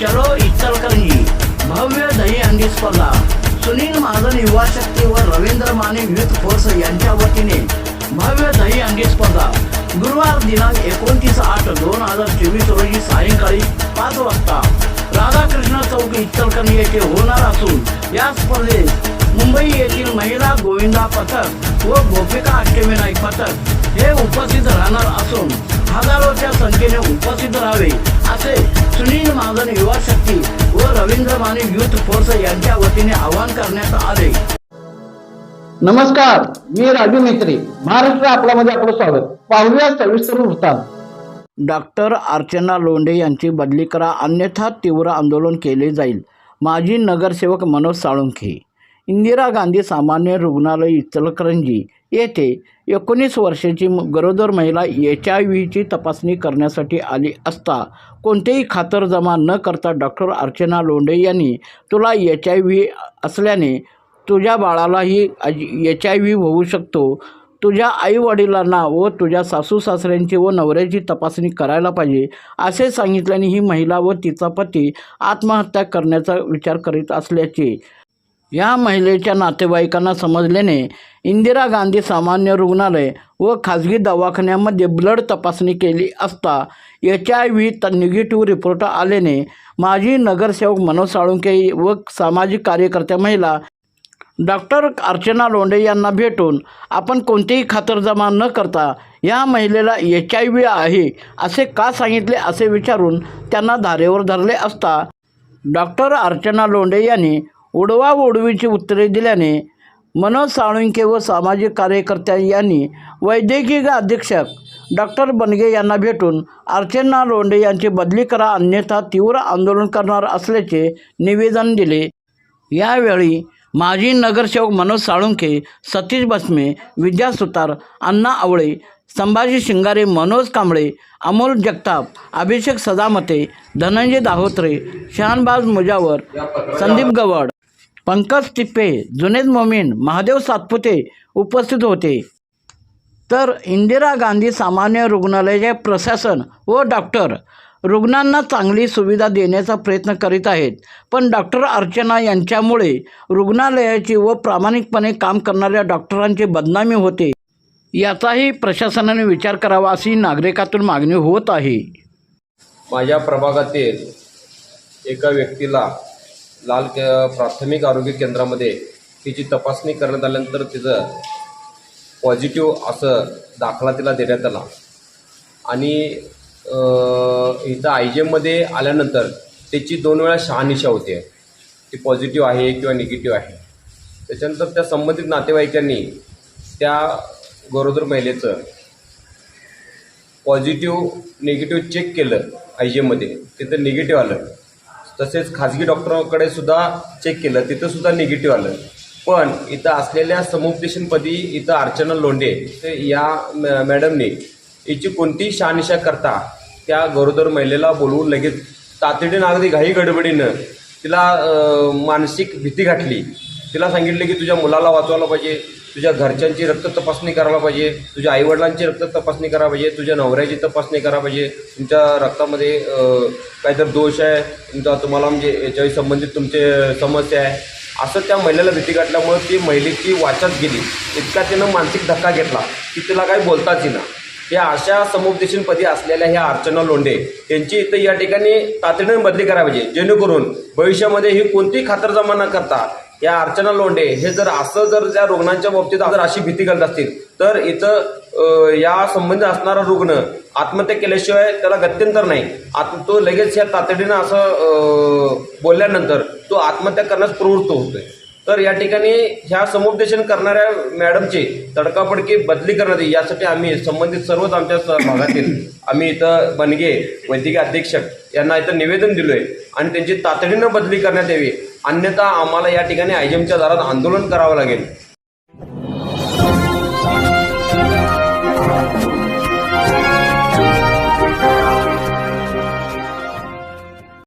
चलो इचलकरंजी. भव्य दहीहंडी स्पर्धा. सुनील महाजन युवा शक्ती व रवींद्र माने युथ फोर्स यांच्या वतीने भव्य दहीहंडी स्पर्धा. गुरुवार दिनांक एकोणतीस आठ दोन हजार चोवीस रोजी सायंकाळी पाच वाजता राधाकृष्ण चौक इचलकरंजी येथे होणार असून या स्पर्धेत मुंबई येथील महिला गोविंदा पथक व गोपिका अष्टविनायक पथक हे उपस्थित राहणार असून संख्येने उपस्थित राहावे. असे सुनील महाजन युवा शक्ती व रवींद्र माने युथ फोर्स यांच्या वतीने आवाहन करण्यात आले. नमस्कार मी राजू मेत्री महाराष्ट्र आपल्यामध्ये आपलं स्वागत. पाहूया सविस्तर वृत्तांत. डॉक्टर अर्चना लोंढे यांची बदली करा अन्यथा तीव्र आंदोलन केले जाईल. माजी नगरसेवक मनोज साळुंखे. इंदिरा गांधी सामान्य रुग्णालय इचलकरंजी. येथे एकोणीस वर्षाची म- गरोदर महिला एच आय व्हीची तपासणी करण्यासाठी आली असता कोणतेही खातरजमा न करता डॉक्टर अर्चना लोंढे यांनी तुला एच आय व्ही असल्याने तुझ्या बाळालाही एच आय व्ही होऊ शकतो. तुझ्या आईवडिलांना व तुझ्या सासू सासऱ्यांची व नवऱ्याची तपासणी करायला पाहिजे असे सांगितल्याने ही महिला व तिचा पती आत्महत्या करण्याचा विचार करीत असल्याचे या महिलेच्या नातेवाईकांना समजल्याने इंदिरा गांधी सामान्य रुग्णालय व खाजगी दवाखान्यामध्ये ब्लड तपासणी केली असता एच आय व्ही त निगेटिव्ह रिपोर्ट आल्याने माजी नगरसेवक मनोज साळुंके व सामाजिक कार्यकर्त्या महिला डॉक्टर अर्चना लोंढे यांना भेटून आपण कोणतीही खातरजमा न करता या महिलेला एच आय व्ही आहे असे का सांगितले असे विचारून त्यांना धारेवर धरले असता डॉक्टर अर्चना लोंढे यांनी उडवा उडवीची उत्तरे दिल्याने मनोज साळुंके व सामाजिक कार्यकर्त्या यांनी वैद्यकीय अधीक्षक डॉक्टर बनगे यांना भेटून अर्चना लोंढे यांची बदली करा अन्यथा तीव्र आंदोलन करणार असल्याचे निवेदन दिले. यावेळी माजी नगरसेवक मनोज साळुंखे सतीश बसमे विद्या सुतार अण्णा आवळे संभाजी शिंगारे मनोज कांबळे अमोल जगताप अभिषेक सदामते धनंजय दाहोत्रे शहानबाज मुजावर संदीप गवड पंकज टिप्पे जुनेद मोमीन महादेव सातपुते उपस्थित होते. तर इंदिरा गांधी सामान्य रुग्णालयाचे प्रशासन व डॉक्टर रुग्णांना चांगली सुविधा देण्याचा प्रयत्न करीत आहेत. पण डॉक्टर अर्चना यांच्यामुळे रुग्णालयाची व प्रामाणिकपणे काम करणाऱ्या डॉक्टरांची बदनामी होते. याचाही प्रशासनाने विचार करावा अशी नागरिकातून मागणी होत आहे. माझ्या प्रभागातील एका व्यक्तीला लाल के प्राथमिक आरोग्य केंद्रामध्ये तिची तपासणी करण्यात आल्यानंतर तिचं पॉझिटिव्ह असं दाखला तिला देण्यात आला. आणि इथं आय जी एममध्ये आल्यानंतर त्याची दोन वेळा शहानिशा होते. ती पॉझिटिव्ह आहे किंवा निगेटिव्ह आहे. त्याच्यानंतर त्या संबंधित नातेवाईकांनी त्या गरोदर महिलेचं पॉझिटिव्ह निगेटिव्ह चेक केलं आय जी एममध्ये. तिथं निगेटिव्ह आलं. तसेच खाजगी डॉक्टरांकडे सुद्धा चेक केलं. तिथं सुद्धा निगेटिव्ह आलं. पण इथं असलेल्या समुपदेशनपदी इथं अर्चना लोंढे या मॅ- मॅडमने हिची कोणतीही शहानिशा करता त्या गरोदर महिलेला बोलवून लगेच तातडीनं अगदी घाई गडबडीनं तिला मानसिक भीती घातली. तिला सांगितलं की तुझ्या मुलाला वाचवायला पाहिजे. तुझ्या घरच्यांची रक्त तपासणी करायला पाहिजे तुझ्या आईवडिलांची रक्त तपासणी करायला पाहिजे तुझ्या नवऱ्याची तपासणी करायला पाहिजे तुमच्या रक्तामध्ये काहीतरी दोष आहे तुमचा तुम्हाला म्हणजे याच्याशी संबंधित तुमचे समस्या आहे. असं त्या महिलेला भीती गाठल्यामुळे ती महिलेची वाचाच गेली. इतका तिनं मानसिक धक्का घेतला की तिला काही बोलताच येईना. या अशा समुपदेशनपदी असलेल्या ह्या अर्चना लोंढे यांची इथं या ठिकाणी तातडीने बदली करावी पाहिजे. जेणेकरून भविष्यामध्ये ही कोणतीही खातरजमा न करता या अर्चना लोंढे हे जर असं जर त्या रुग्णांच्या बाबतीत जर अशी भीती करत असतील तर इथं या संबंधित असणारा रुग्ण आत्महत्या केल्याशिवाय त्याला गत्यंतर नाही. आता तो लगेच या तातडीनं असं बोलल्यानंतर तो आत्महत्या करण्यास प्रवृत्त होतोय. तर या ठिकाणी ह्या समुपदेशन करणाऱ्या मॅडमची तडकाफडकी बदली करण्यात येईल. यासाठी आम्ही संबंधित सर्वच आमच्या स- भागातील आम्ही इथं बनगे वैद्यकीय अधीक्षक यांना इथं निवेदन दिलोय. आणि त्यांची तातडीनं बदली करण्यात यावी. अन्यथा आम्हाला या ठिकाणी आयजेमच्या दारात आंदोलन करावं लागेल.